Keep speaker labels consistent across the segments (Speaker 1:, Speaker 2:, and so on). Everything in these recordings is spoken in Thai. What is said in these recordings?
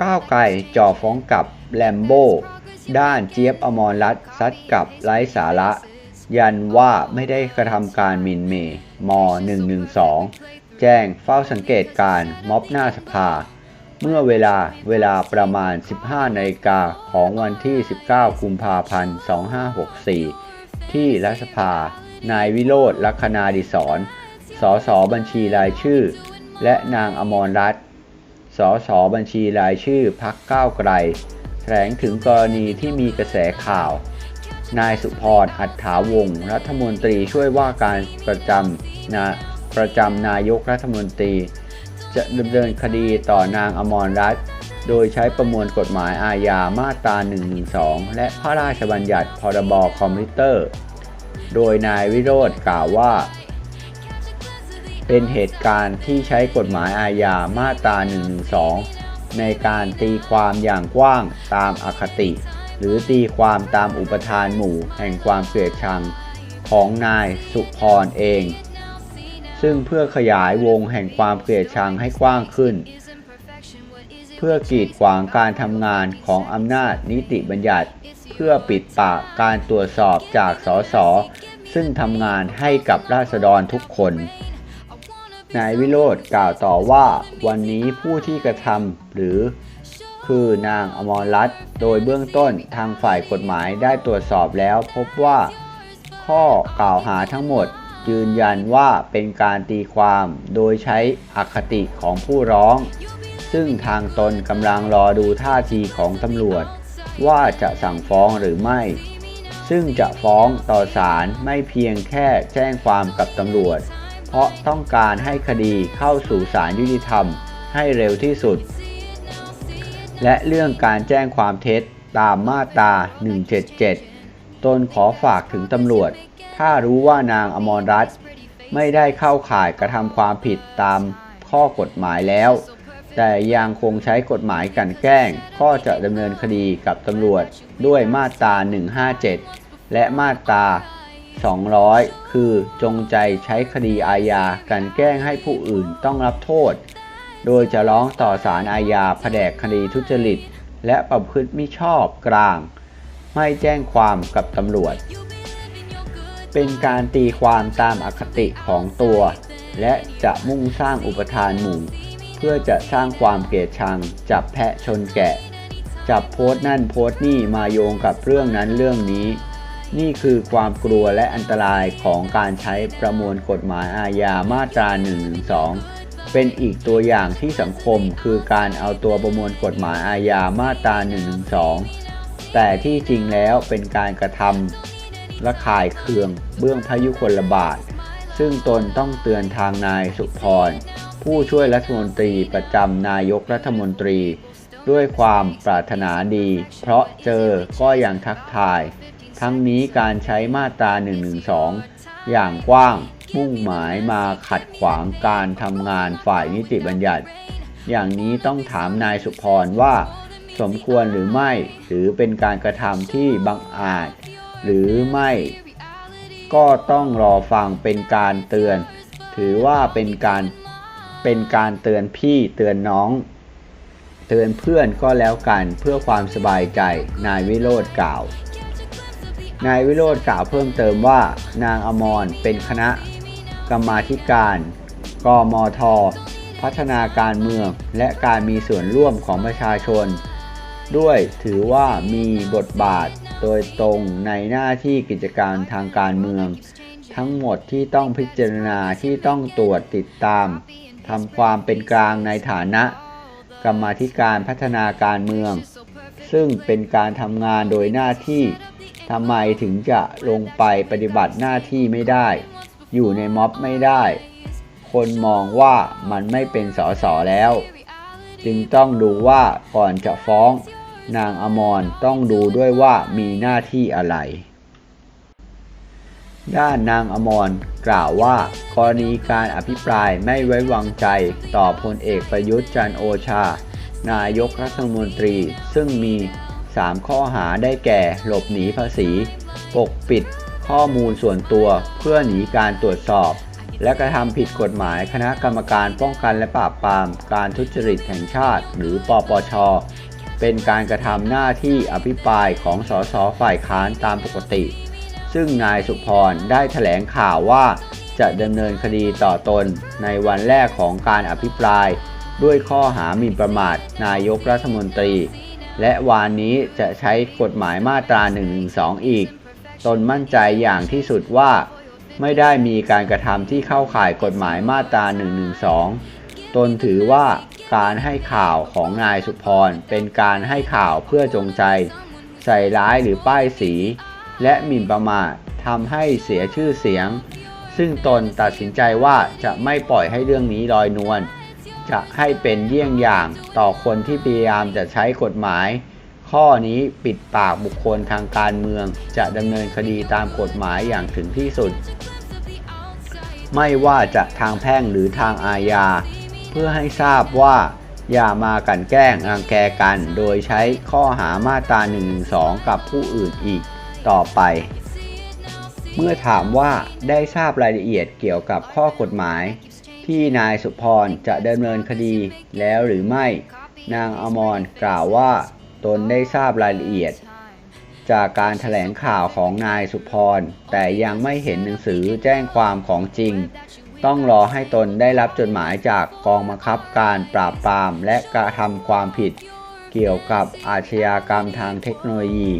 Speaker 1: ก้าวไกลจ่อฟ้องกับแลมโบ้ด้านเจี๊ยบอมรรัตซัดกับไร้สาระ ยันว่าไม่ได้กระทำการมินเมย์ม 112 แจ้งเฝ้าสังเกตการม็อบหน้าสภา เมื่อเวลาเวลาประมาณ 15นาฬิกาของวันที่ 19 กุมภาพันธ์ 2564 ที่รัฐสภา นายวิโรธลัคนาดิศรสสบัญชีรายชื่อ และนางอมรรัตน์ สสบัญชีรายชื่อพักก้าวไกล แถลงถึงกรณีที่มีกระแสข่าว นายสุพรอัฏฐาวงศ์รัฐมนตรีช่วยว่าการประจำนาประจำนายกรัฐมนตรี จะดำเนินคดีต่อนางอมรรัตน์โดยใช้ประมวลกฎหมายอาญามาตรา112 และพระราชบัญญัติพรบคอมพิวเตอร์ โดยนายวิโรธกล่าวว่า เป็นเหตุการณ์ที่ใช้กฎหมายอาญามาตรา112 ในการตีความอย่างกว้างตามอคติ หรือตีความตามอุปทานหมู่แห่งความเกลียดชังของนายสุพรเอง ซึ่งเพื่อขยายวงแห่งความเกลียดชังให้กว้างขึ้น เพื่อกีดขวางการทำงานของอำนาจนิติบัญญัติ เพื่อปิดปากการตรวจสอบจากสสซึ่งทำงานให้กับราษฎรทุกคน นายวิโรธกล่าวต่อว่าวันนี้ผู้ที่กระทำหรือคือนางอมรรัตน์โดยเบื้องต้นทางฝ่ายกฎหมายได้ตรวจสอบแล้ว พบว่าข้อกล่าวหาทั้งหมด ยืนยันว่าเป็นการตีความโดยใช้อคติของผู้ร้อง ซึ่งทางตนกำลังรอดูท่าทีของตำรวจ ว่าจะสั่งฟ้องหรือไม่ ซึ่งจะฟ้องต่อศาลไม่เพียงแค่แจ้งความกับตำรวจ เพราะต้องการให้คดีเข้าสู่ศาลยุติธรรมให้เร็วที่สุด และเรื่องการแจ้งความเท็จตามมาตรา 177 ตนขอฝากถึงตำรวจ ถ้ารู้ว่านางอมรรัตน์ไม่ได้เข้าข่ายกระทำความผิดตามข้อกฎหมายแล้ว แต่ยังคงใช้กฎหมายกันแกล้ง ก็จะดำเนินคดีกับตำรวจด้วยมาตรา 157 และมาตรา 200 คือจงใจใช้คดีอาญากลันแกล้งให้ผู้อื่นต้องรับโทษ โดยจะร้องต่อศาลอาญาแผนกคดีทุจริต และประพฤติมิชอบกลาง ไม่แจ้งความกับตำรวจ เป็นการตีความตามอคติของตัว และจะมุ่งสร้างอุปทานหมู่ เพื่อจะสร้างความเกลียดชัง จับแพะชนแกะ จับโพสต์นั่นโพสต์นี่มาโยงกับเรื่องนั้นเรื่องนี้ นี่คือความกลัวและอันตรายของการใช้ประมวลกฎหมายอาญามาตรา 112 เป็นอีกตัวอย่างที่สังคมคือการเอาตัวประมวลกฎหมายอาญามาตรา 112 แต่ที่จริงแล้วเป็นการกระทำละขายเคืองเบื้องพยุคนบาท ซึ่งตนต้องเตือนทางนายสุพร ผู้ช่วยรัฐมนตรีประจำนายกรัฐมนตรี ด้วยความปรารถนาดี เพราะเจอก็ยังทักทาย ทั้งนี้การใช้มาตรา 112 อย่างกว้างมุ่งหมายมาขัดขวางการทำงานฝ่ายนิติบัญญัติ อย่างนี้ต้องถามนายสุพรว่า สมควรหรือไม่หรือเป็นการกระทำที่บังอาจ หรือไม่ ก็ต้องรอฟังเป็นการเตือน ถือว่าเป็นการเป็นการเตือนพี่เตือนน้อง เตือนเพื่อนก็แล้วกันเพื่อความสบายใจนายวิโรธกล่าว นายวิโรธกล่าวเพิ่มเติมว่านางอมรเป็นคณะกรรมาธิการกมท พัฒนาการเมืองและการมีส่วนร่วมของประชาชน ด้วยถือว่ามีบทบาทโดยตรงในหน้าที่กิจการทางการเมือง ทั้งหมดที่ต้องพิจารณาที่ต้องตรวจติดตามทำความเป็นกลางในฐานะ กรรมาธิการพัฒนาการเมือง ซึ่งเป็นการทำงานโดยหน้าที่ ทำไมถึงจะลงไปปฏิบัติหน้าที่ไม่ได้ อยู่ในม็อบไม่ได้ คนมองว่ามันไม่เป็นสอสอแล้ว จึงต้องดูว่าก่อนจะฟ้อง นางอมรต้องดูด้วยว่ามีหน้าที่อะไร ด้านนางอมรกล่าวว่ากรณีการอภิปรายไม่ไว้วางใจต่อพลเอกประยุทธ์จันโอชา นายกรัฐมนตรีซึ่งมี 3 ข้อหาได้แก่ หลบหนีภาษี ปกปิด ข้อมูลส่วนตัวเพื่อหนีการตรวจสอบ และกระทำผิดกฎหมายคณะกรรมการป้องกันและปราบปราม การทุจริตแห่งชาติ หรือปปช เป็นการกระทำหน้าที่อภิปรายของสสฝ่ายค้านตามปกติ ซึ่งนายสุพรได้ถแถลงข่าวว่าจะดำเนินคดีต่อตนในวันแรกของการอภิปราย ด้วยข้อหาหมิ่นประมาทนายกรัฐมนตรี และวานนี้จะใช้กฎหมายมาตรา112อีก ตนมั่นใจอย่างที่สุดว่า ไม่ได้มีการกระทำที่เข้าข่ายกฎหมายมาตรา112ตนถือว่าการให้ข่าวของนายสุพรเป็นการให้ข่าวเพื่อจงใจ ใส่ร้ายหรือป้ายสี และหมิ่นประมาททำให้เสียชื่อเสียง ซึ่งตนตัดสินใจว่าจะไม่ปล่อยให้เรื่องนี้ลอยนวล จะให้เป็นเยี่ยงอย่างต่อคนที่พยายามจะใช้กฎหมาย ข้อนี้ปิดปากบุคคลทางการเมือง จะดำเนินคดีตามกฎหมายอย่างถึงที่สุด ไม่ว่าจะทางแพ่งหรือทางอาญา เพื่อให้ทราบว่า อย่ามากันแกล้งรังแกกัน โดยใช้ข้อหามาตรา1นึกับผู้อื่นอีกต่อไป เมื่อถามว่าได้ทราบรายละเอียดเกี่ยวกับข้อกฎหมาย ที่นายสุพรจะดำเนินคดีแล้วหรือไม่ นางอมรกล่าวว่าตนได้ทราบรายละเอียด จากการถแถลงข่าวของนายสุพร แต่ยังไม่เห็นหนังสือแจ้งความของจริง ต้องรอให้ตนได้รับจดหมายจากกองบังคับการปราบปรามและกระทำความผิด เกี่ยวกับอาชญากรรมทางเทคโนโลยี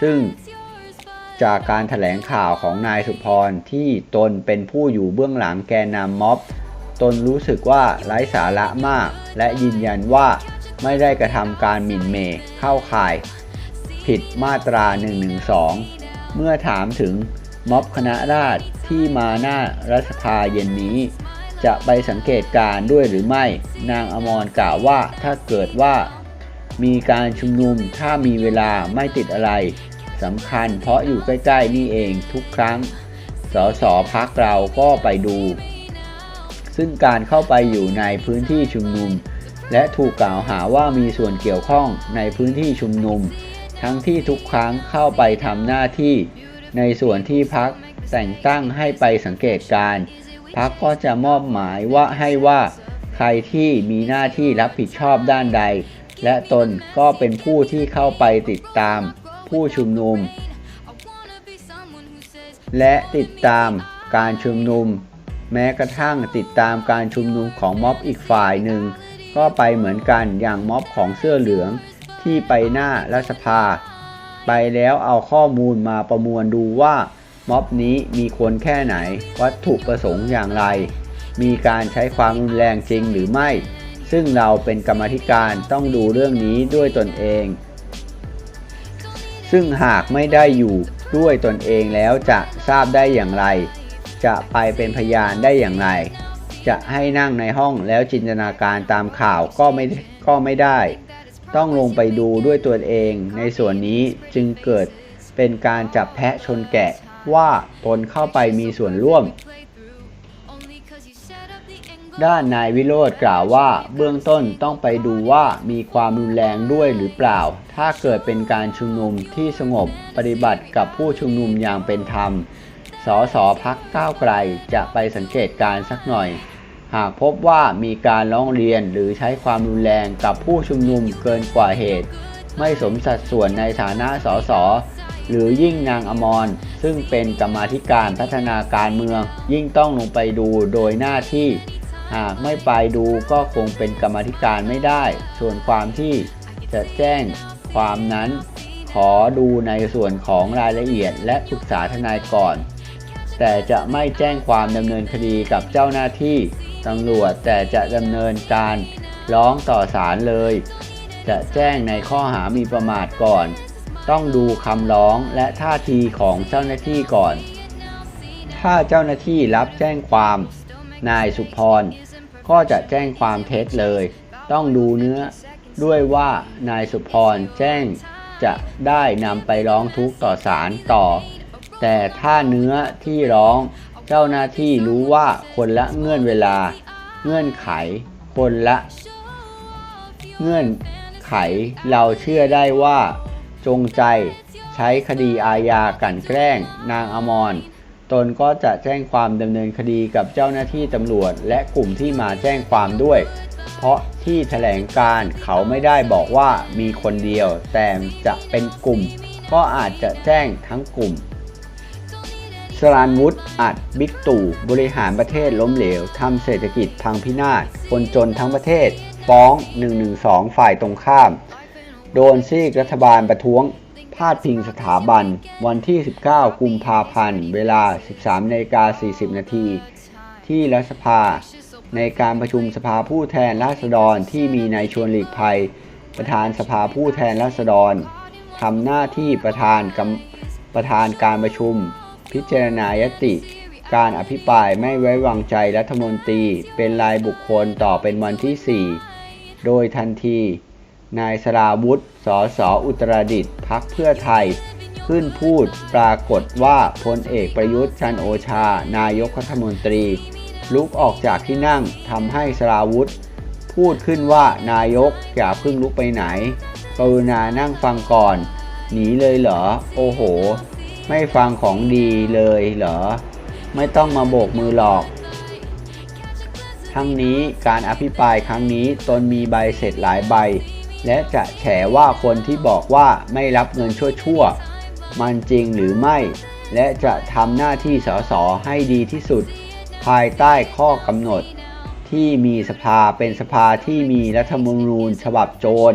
Speaker 1: ซึ่งจากการถแถลงข่าวของนายสุพรที่ตนเป็นผู้อยู่เบื้องหลังแกนนำม็อบ ตนรู้สึกว่าไร้สาระมาก และยืนยันว่าไม่ได้กระทำการหมิ่นเมย์เข้าข่าย ผิดมาตรา 112 เมื่อถามถึงม็อบคณะราษฎรที่มาหน้ารัฐสภาเย็นนี้ จะไปสังเกตการ์ด้วยหรือไม่ นางอมรกล่าวว่าถ้าเกิดว่า มีการชุมนุมถ้ามีเวลาไม่ติดอะไรสำคัญเพราะอยู่ใกล้ ๆ นี่เองทุกครั้ง สสพักเราก็ไปดู ซึ่งการเข้าไปอยู่ในพื้นที่ชุมนุม และถูกกล่าวหาว่ามีส่วนเกี่ยวข้องในพื้นที่ชุมนุม ทั้งที่ทุกครั้งเข้าไปทำหน้าที่ในส่วนที่พักแต่งตั้งให้ไปสังเกตการพักก็จะมอบหมายว่าให้ว่า ใครที่มีหน้าที่รับผิดชอบด้านใด และตนก็เป็นผู้ที่เข้าไปติดตาม ผู้ชุมนุม และติดตามการชุมนุม แม้กระทั่งติดตามการชุมนุมของม็อบอีกฝ่ายหนึ่ง ก็ไปเหมือนกันอย่างม็อบของเสื้อเหลืองที่ไปหน้ารัฐสภา ไปแล้วเอาข้อมูลมาประมวลดูว่าม็อบนี้มีคนแค่ไหน วัตถุประสงค์อย่างไร มีการใช้ความรุนแรงจริงหรือไม่ ซึ่งเราเป็นกรรมธิการต้องดูเรื่องนี้ด้วยตนเอง ซึ่งหากไม่ได้อยู่ด้วยตนเองแล้วจะทราบได้อย่างไร จะไปเป็นพยานได้อย่างไร จะให้นั่งในห้องแล้วจินตนาการตามข่าวก็ไม่ก็ไม่ได้ ต้องลงไปดูด้วยตัวเองในส่วนนี้จึงเกิดเป็นการจับแพะชนแกะว่าตนเข้าไปมีส่วนร่วม ด้านนายวิโรธกล่าวว่าเบื้องต้นต้องไปดูว่ามีความรุนแรงด้วยหรือเปล่า ถ้าเกิดเป็นการชุมนุมที่สงบปฏิบัติกับผู้ชุมนุมอย่างเป็นธรรม สสพักก้าวไกลจะไปสังเกตการสักหน่อย หากพบว่ามีการร้องเรียนหรือใช้ความรุนแรงกับผู้ชุมนุมเกินกว่าเหตุ ไม่สมสัดส่วนในฐานะสสหรือยิ่งนางอมร ซึ่งเป็นกรรมาธิการพัฒนาการเมือง ยิ่งต้องลงไปดูโดยหน้าที่ หากไม่ไปดูก็คงเป็นกรรมาธิการไม่ได้ ส่วนความที่จะแจ้งความนั้น ขอดูในส่วนของรายละเอียดและปรึกษาทนายก่อน แต่จะไม่แจ้งความดำเนินคดีกับเจ้าหน้าที่ตำรวจ แต่จะดำเนินการร้องต่อศาลเลย จะแจ้งในข้อหามีประมาทก่อน ต้องดูคำร้องและท่าทีของเจ้าหน้าที่ก่อน ถ้าเจ้าหน้าที่รับแจ้งความนายสุพร ก็จะแจ้งความเท็จเลย ต้องดูเนื้อด้วยว่านายสุพรแจ้งจะได้นำไปร้องทุกข์ต่อศาลต่อ แต่ถ้าเนื้อที่ร้องเจ้าหน้าที่รู้ว่าคนละเงื่อนเวลา เงื่อนไข คนละ เงื่อนไขเราเชื่อได้ว่า จงใจใช้คดีอาญากันแกล้ง นางอมรตนก็จะแจ้งความดำเนินคดีกับเจ้าหน้าที่ตำรวจ และกลุ่มที่มาแจ้งความด้วย เพราะที่แถลงการเขาไม่ได้บอกว่ามีคนเดียว แต่จะเป็นกลุ่ม ก็อาจจะแจ้งทั้งกลุ่ม รานวุฒิอัดบิ๊กตู่บริหารประเทศล้มเหลวทำเศรษฐกิจพังพินาศคนจนทั้งประเทศ ฟ้อง 112 ฝ่ายตรงข้าม โดนซีกรัฐบาลประท้วง พาดพิงสถาบัน วันที่ 19 กุมภาพันธ์ เวลา 13นาฬิกา40 นาที ที่รัฐสภา ในการประชุมสภาผู้แทนราษฎรที่มีนายชวนหลีกภัย ประธานสภาผู้แทนราษฎรทำหน้าที่ประธานประธานการประชุม พิจารณายติ การอภิปรายไม่ไว้วางใจรัฐมนตรีเป็นรายบุคคลต่อเป็นวันที่ 4 โดยทันที นายสราวุธสอสออุตรดิตพักเพื่อไทย ขึ้นพูดปรากฏว่าพลเอกประยุทธ์จันโอชา นายกรัฐมนตรี ลุกออกจากที่นั่งทำให้สราวุธพูดขึ้นว่านายกอย่าเพิ่งลุกไปไหน กรุณานั่งฟังก่อน หนีเลยเหรอ โอ้โห ไม่ฟังของดีเลยเหรอ ไม่ต้องมาโบกมือหรอก ทั้งนี้การอภิปรายครั้งนี้ตนมีใบเสร็จหลายใบ และจะแฉว่าคนที่บอกว่าไม่รับเงินชั่วๆ มันจริงหรือไม่ และจะทำหน้าที่สสให้ดีที่สุด ภายใต้ข้อกำหนด ที่มีสภาเป็นสภาที่มีรัฐธรรมนูญฉบับโจร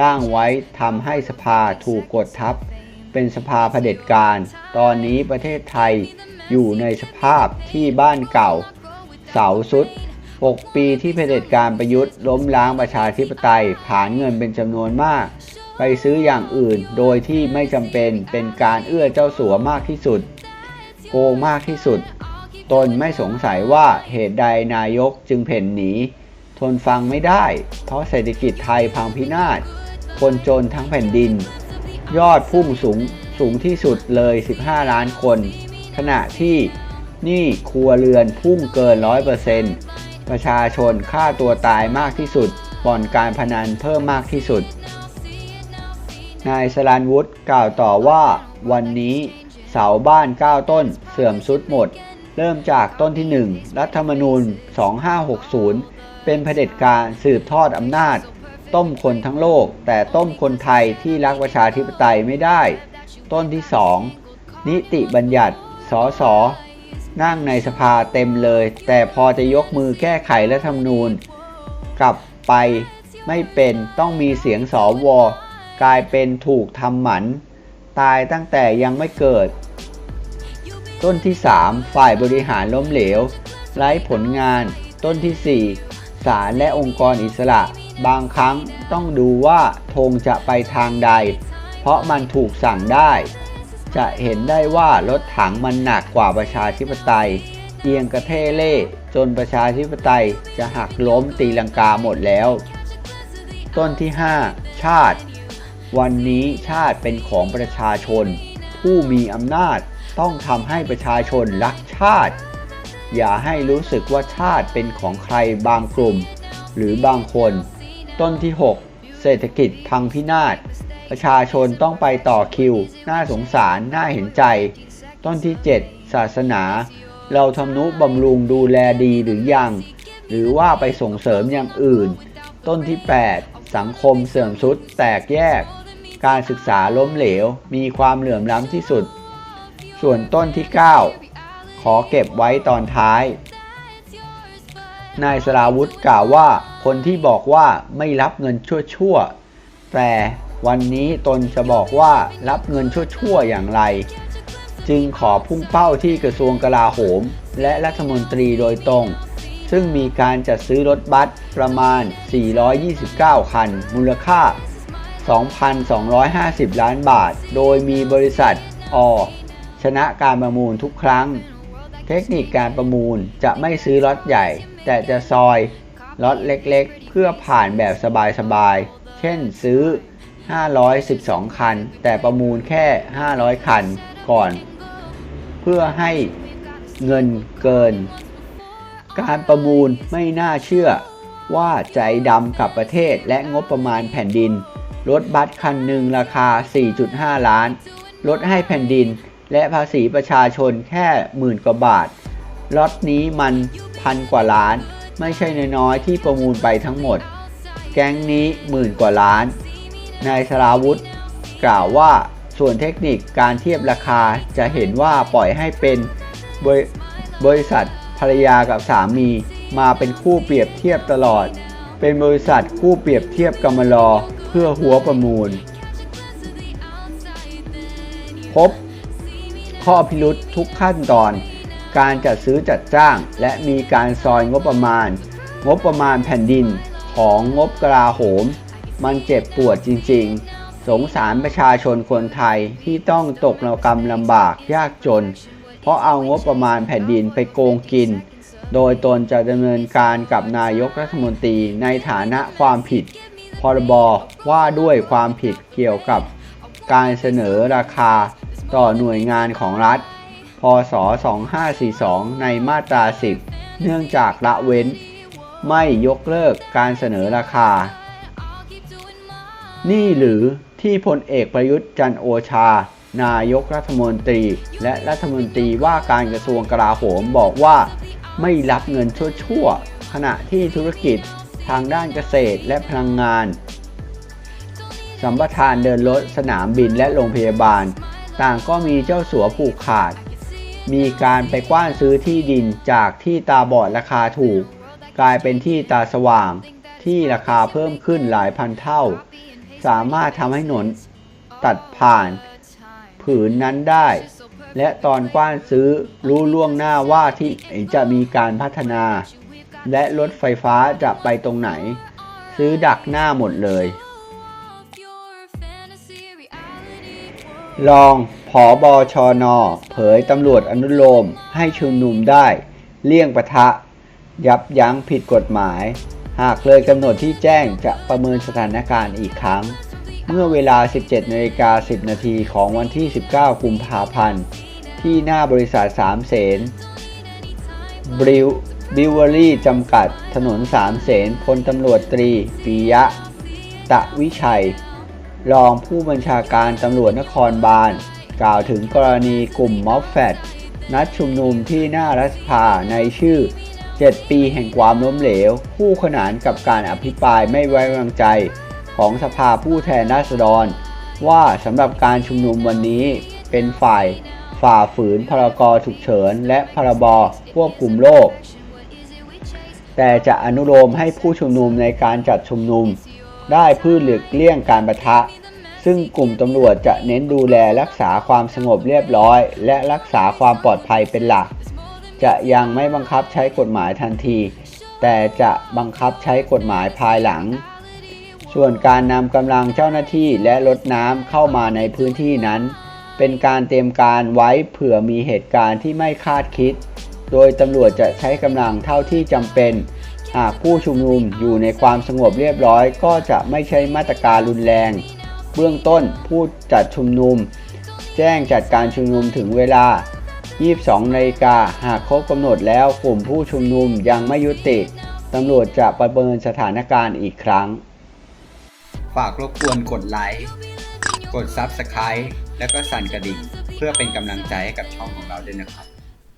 Speaker 1: ร่างไว้ทำให้สภาถูกกดทับ เป็นสภาเผด็จการ ตอนนี้ประเทศไทยอยู่ในสภาพที่บ้านเก่า เสาสุด 6 ปีที่เผด็จการประยุทธ์ล้มล้างประชาธิปไตย ผ่านเงินเป็นจำนวนมาก ไปซื้ออย่างอื่นโดยที่ไม่จำเป็นเป็นการเอื้อเจ้าสัวมากที่สุด โกงมากที่สุด ตนไม่สงสัยว่าเหตุใดนายกจึงเพ่นหนี ทนฟังไม่ได้ เพราะเศรษฐกิจไทยพังพินาศคนจนทั้งแผ่นดิน ยอดพุ่งสูงสูงที่สุดเลย 15 ล้านคน ขณะที่นี้ครัวเรือนพุ่งเกิน 100%ประชาชนฆ่าตัวตายมากที่สุด บ่อนการพนันเพิ่มมากที่สุด นายสรานวุฒิกล่าวต่อว่า วันนี้เสาบ้าน 9 ต้นเสื่อมสุดหมด เริ่มจากต้นที่ 1 รัฐธรรมนูญ 2560 เป็นเผด็จการสืบทอดอำนาจ ต้มคนทั้งโลก แต่ต้มคนไทยที่รักประชาธิปไตยไม่ได้ ต้นที่ 2 นิติบัญญัติสสนั่งในสภาเต็มเลย แต่พอจะยกมือแก้ไขรัฐธรรมนูญกลับไปไม่เป็นต้องมีเสียงสอวกลายเป็นถูกทำหมัน ตายตั้งแต่ยังไม่เกิด ต้นที่ 3 ฝ่ายบริหารล้มเหลว ไร้ผลงาน ต้นที่ 4 ศาลและองค์กรอิสระ บางครั้งต้องดูว่าธงจะไปทางใด เพราะมันถูกสั่งได้ จะเห็นได้ว่ารถถังมันหนักกว่าประชาธิปไตย เอียงกระเทเล่จนประชาธิปไตยจะหักล้มตีลังกาหมดแล้ว ต้นที่ 5 ชาติ วันนี้ชาติเป็นของประชาชน ผู้มีอำนาจต้องทำให้ประชาชนรักชาติ อย่าให้รู้สึกว่าชาติเป็นของใครบางกลุ่ม หรือบางคน ต้นที่ 6 เศรษฐกิจพังพินาศ ประชาชนต้องไปต่อคิว น่าสงสาร น่าเห็นใจ ต้นที่ 7 ศาสนา เราทำนุบำรุงดูแลดีหรือยัง หรือว่าไปส่งเสริมอย่างอื่น ต้นที่ 8 สังคมเสื่อมทรุดแตกแยก การศึกษาล้มเหลว มีความเหลื่อมล้ำที่สุด ส่วนต้นที่ 9 ขอเก็บไว้ตอนท้าย นายสราวุธกล่าวว่าคนที่บอกว่าไม่รับเงินชั่วๆ แต่วันนี้ตนจะบอกว่ารับเงินชั่วๆ อย่างไร จึงขอพุ่งเป้าที่กระทรวงกลาโหม และรัฐมนตรีโดยตรง ซึ่งมีการจัดซื้อรถบัสประมาณ 429 คัน มูลค่า 2,250 ล้านบาท โดยมีบริษัทอชนะการประมูลทุกครั้ง เทคนิคการประมูลจะไม่ซื้อรถใหญ่ แต่จะซอยรถเล็กๆ เพื่อผ่านแบบสบายๆ เช่นซื้อ 512 คัน แต่ประมูลแค่ 500 คันก่อน เพื่อให้เงินเกิน การประมูลไม่น่าเชื่อว่าใจดำกับประเทศและงบประมาณแผ่นดิน รถบัสคันหนึ่งราคา 4.5 ล้าน ลดให้แผ่นดินและภาษีประชาชนแค่หมื่นกว่าบาทล็อตนี้มัน พันกว่าล้าน ไม่ใช่น้อยๆที่ประมูลไปทั้งหมด แก๊งนี้หมื่นกว่าล้าน นายสราวุธ กล่าวว่าส่วนเทคนิคการเทียบราคาจะเห็นว่าปล่อยให้เป็นบริบริษัทภรรยากับสามีมาเป็นคู่เปรียบเทียบตลอด เป็นบริษัทคู่เปรียบเทียบกำมลอเพื่อหัวประมูล พบข้อพิรุษทุกขั้นตอน การจัดซื้อจัดจ้าง และมีการซอยงบประมาณ งบประมาณแผ่นดินของงบกลาโหม มันเจ็บปวดจริง ๆ สงสารประชาชนคนไทยที่ต้องตกรกรรมลำบากยากจน เพราะเอางบประมาณแผ่นดินไปโกงกิน โดยตนจะดำเนินการกับนายกรัฐมนตรีในฐานะความผิด พรบว่าด้วยความผิดเกี่ยวกับการเสนอราคาต่อหน่วยงานของรัฐ พศ 2542 ในมาตรา 10 เนื่องจากละเว้น ไม่ยกเลิกการเสนอราคา นี่หรือที่พลเอกประยุทธ์จันโอชา นายกรัฐมนตรี และรัฐมนตรีว่าการกระทรวงกลาโหมบอกว่าไม่รับเงินชั่วๆ ขณะที่ธุรกิจทางด้านเกษตรและพลังงาน สัมปทานเดินรถสนามบินและโรงพยาบาล ต่างก็มีเจ้าสัวผูกขาด มีการไปกว้านซื้อที่ดินจากที่ตาบอดราคาถูก กลายเป็นที่ตาสว่าง ที่ราคาเพิ่มขึ้นหลายพันเท่า สามารถทำให้หนนตัดผ่าน ผืนนั้นได้ และตอนกว้านซื้อรู้ล่วงหน้าว่าที่ไหนจะมีการพัฒนา และรถไฟฟ้าจะไปตรงไหน ซื้อดักหน้าหมดเลยรองผ อบอชอนอเผยตำรวจอนุโลมให้ชุมนุมได้ เลี่ยงปะทะ ยับยั้งผิดกฎหมาย หากเลยกำหนดที่แจ้งจะประเมินสถานการณ์อีกครั้ง เมื่อเวลา 17นาฬิกา10 นาทีของวันที่ 19 กุมภาพันธ์ ที่หน้าบริษัทสามเสนบริวบิวเวอรี่จำกัด ถนนสามเสนพลตำรวจตรีปิยะ ตะวิชัย รองผู้บัญชาการตำรวจนครบาล กล่าวถึงกรณีกลุ่มม็อบแฟดนัดชุมนุมที่หน้ารัฐสภาในชื่อ 7 ปีแห่งความล้มเหลว คู่ขนานกับการอภิปรายไม่ไว้วางใจ ของสภาผู้แทนราษฎร ว่าสำหรับการชุมนุมวันนี้เป็นฝ่าย ฝ่าฝืนพรกฉุกเฉิน และพรบควบคุมโรคแต่จะอนุโลมให้ผู้ชุมนุมในการจัดชุมนุม ได้เพื่อหลีกเลี่ยงการประทะ ซึ่งกลุ่มตำรวจจะเน้นดูแลรักษาความสงบเรียบร้อย และรักษาความปลอดภัยเป็นหลัก จะยังไม่บังคับใช้กฎหมายทันที แต่จะบังคับใช้กฎหมายภายหลัง ส่วนการนำกำลังเจ้าหน้าที่และรถน้ำเข้ามาในพื้นที่นั้น เป็นการเตรียมการไว้เผื่อมีเหตุการณ์ที่ไม่คาดคิด โดยตำรวจจะใช้กำลังเท่าที่จำเป็นหากผู้ชุมนุมอยู่ในความสงบเรียบร้อยก็จะไม่ใช้มาตรการรุนแรง เบื้องต้นผู้จัดชุมนุม แจ้งจัดการชุมนุมถึงเวลา 22นาฬิกาหากครบกำหนดแล้วกลุ่มผู้ชุมนุมยังไม่ยุติตำรวจจะประเมินสถานการณ์อีกครั้ง ฝากรบกวนกดไลค์ กด Subscribe แล้วก็สั่นกระดิ่ง เพื่อเป็นกำลังใจให้กับช่องของเราด้วยนะครับ